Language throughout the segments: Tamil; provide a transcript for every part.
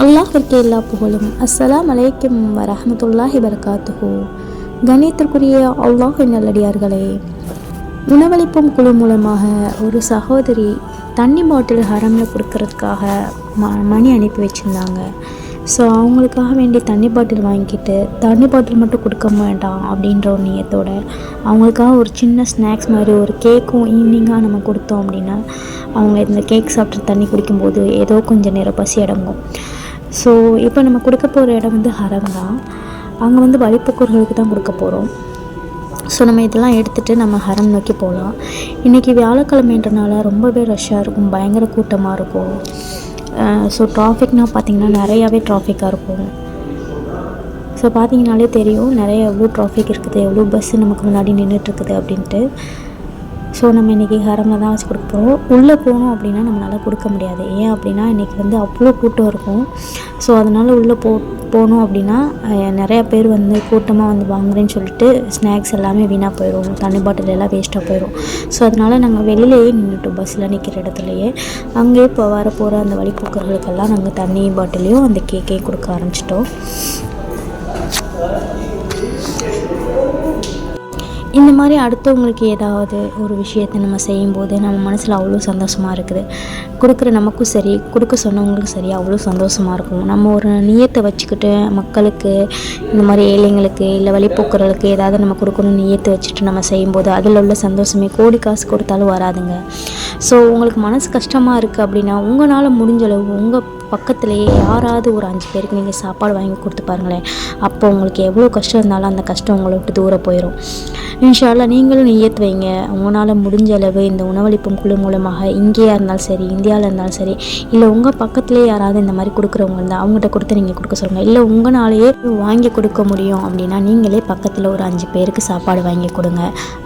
அல்லாஹிற்கு எல்லா புகழும். அஸ்ஸலாம் அலைக்கும் வரஹமத்துல்லாஹி வரகாத்துஹூ கணியத்திற்குரிய அல்லாஹ் நல்லடியார்களே உணவளிப்பும் குழு மூலமாக ஒரு சகோதரி தண்ணி பாட்டில் ஹரமில் கொடுக்கறதுக்காக ம மணி அனுப்பி வச்சுருந்தாங்க. ஸோ அவங்களுக்காக வேண்டி தண்ணி பாட்டில் வாங்கிக்கிட்டு தண்ணி பாட்டில் மட்டும் கொடுக்க வேண்டாம் அப்படின்ற ஒரு நியத்தோட அவங்களுக்காக ஒரு சின்ன ஸ்நாக்ஸ் மாதிரி ஒரு கேக்கும் ஈவினிங்காக நம்ம கொடுத்தோம் அப்படின்னா அவங்க இந்த கேக் சாப்பிட்டு தண்ணி குடிக்கும்போது ஏதோ கொஞ்சம் நேரம் பசி அடங்கும். ஸோ இப்போ நம்ம கொடுக்க போகிற இடம் வந்து ஹரம் தான். அங்கே வந்து வழிப்போக்கர்களுக்கு தான் கொடுக்க போகிறோம் ஸோ நம்ம இதெல்லாம் எடுத்துகிட்டு நம்ம ஹரம் நோக்கி போகலாம் இன்றைக்கி வியாழக்கிழமைன்றனால ரொம்பவே ரஷ்ஷாக இருக்கும். பயங்கர கூட்டமாக இருக்கும். ஸோ டிராஃபிக்னால் பார்த்திங்கன்னா நிறையாவே டிராஃபிக்காக இருக்கும். ஸோ பார்த்தீங்கனாலே தெரியும் நிறைய எவ்வளோ டிராஃபிக் இருக்குது எவ்வளோ பஸ்ஸு நமக்கு முன்னாடி நின்றுட்டுருக்குது அப்படின்ட்டு. ஸோ நம்ம இன்றைக்கி ஹரமில் தான் வச்சு கொடுக்க போகிறோம் உள்ளே போகணும் அப்படின்னா நம்மளால் கொடுக்க முடியாது. ஏன் அப்படின்னா இன்றைக்கி வந்து அவ்வளோ கூட்டம் இருக்கும். ஸோ அதனால் உள்ளே போ போனோம் அப்படின்னா நிறையா பேர் வந்து கூட்டமாக வந்து வாங்குறேன்னு சொல்லிட்டு ஸ்நாக்ஸ் எல்லாமே வீணாக போயிடும் தண்ணி பாட்டில் எல்லாம் வேஸ்ட்டாக போயிடும் ஸோ அதனால் நாங்கள் வெளியிலேயே நின்றுட்டோம் பஸ்ஸில் நிற்கிற இடத்துலையே. அங்கேயே இப்போ வர போகிற அந்த வழிபோக்கர்களுக்கெல்லாம் நாங்கள் தண்ணி பாட்டிலையும் அந்த கேக்கையும் கொடுக்க ஆரம்பிச்சிட்டோம். இந்த மாதிரி அடுத்தவங்களுக்கு ஏதாவது ஒரு விஷயத்தை நம்ம செய்யும்போது நம்ம மனசில் அவ்வளோ சந்தோஷமாக இருக்குது. கொடுக்குற நமக்கும் சரி கொடுக்க சொன்னவங்களுக்கும் சரி அவ்வளோ சந்தோஷமாக இருக்கும். நம்ம ஒரு நியத்தை வச்சுக்கிட்டு மக்களுக்கு இந்த மாதிரி ஏழைங்களுக்கு இல்லை வழிபோக்குறவங்களுக்கு ஏதாவது நம்ம கொடுக்கணும்னு நியத்தை வச்சுட்டு நம்ம செய்யும்போது அதில் உள்ள சந்தோஷமே கோடி காசு கொடுத்தாலும் வராதுங்க. ஸோ உங்களுக்கு மனசு கஷ்டமாக இருக்குது அப்படின்னா உங்களால் முடிஞ்ச அளவு உங்கள் பக்கத்துலேயே யாராவது ஒரு அஞ்சு பேருக்கு நீங்கள் சாப்பாடு வாங்கி கொடுத்து பாருங்களேன். அப்போ உங்களுக்கு எவ்வளோ கஷ்டம் இருந்தாலும் அந்த கஷ்டம் உங்களை விட்டு தூர போயிடும் இன்ஷால்லா நீங்களும் நியத் வைங்க. உங்களால் முடிஞ்ச அளவு இந்த உணவளிப்பும் குழு மூலமாக இங்கேயா இருந்தாலும் சரி இந்தியாவில் இருந்தாலும் சரி இல்லை உங்கள் பக்கத்துலேயே யாராவது இந்த மாதிரி கொடுக்குறவங்க இருந்தால் அவங்ககிட்ட கொடுத்து நீங்கள் கொடுக்க சொல்லுங்கள் இல்லை உங்களாலேயே வாங்கி கொடுக்க முடியும் அப்படின்னா நீங்களே பக்கத்தில் ஒரு அஞ்சு பேருக்கு சாப்பாடு வாங்கி கொடுங்க.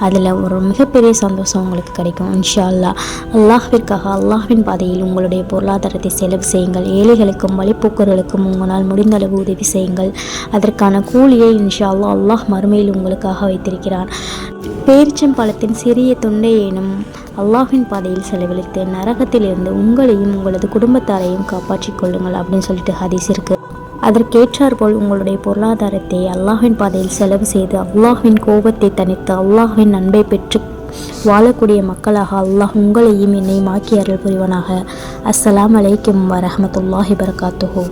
அதில் ஒரு மிகப்பெரிய சந்தோஷம் உங்களுக்கு கிடைக்கும் இன்ஷா அல்லாஹ் அல்லாஹிற்காக அல்லாஹின் பாதையில் உங்களுடைய பொருளாதாரத்தை செலவு செய்யுங்கள். ஏழைகளுக்கும் வழிபோக்கர்களுக்கும் உங்களால் முடிந்த அளவு உதவி செய்யுங்கள். அதற்கான கூலியை இன்ஷா அல்லாஹ் மறுமையில் உங்களுக்காக வைத்திருக்கிறான். பேரிச்சம்பழத்தின் சிறிய துண்டையேனும் அல்லாஹின் பாதையில் செலவழித்து நரகத்திலிருந்து உங்களையும் உங்களது குடும்பத்தாரையும் காப்பாற்றிக் கொள்ளுங்கள் அப்படின்னு சொல்லிட்டு ஹதீஸ் இருக்கு. அதற்கேற்றாற்போல் உங்களுடைய பொருளாதாரத்தை அல்லாஹின் பாதையில் செலவு செய்து அல்லாஹின் கோபத்தை தணித்து அல்லாஹின் அன்பை பெற்று வாழக்கூடிய மக்களாக அல்லாஹ் உங்களையும் என்னையும் ஆக்கி அருள் புரிவனாக. அஸ்ஸலாமு அலைக்கும் வரஹ்மத்துல்லாஹி பரகாத்துஹோ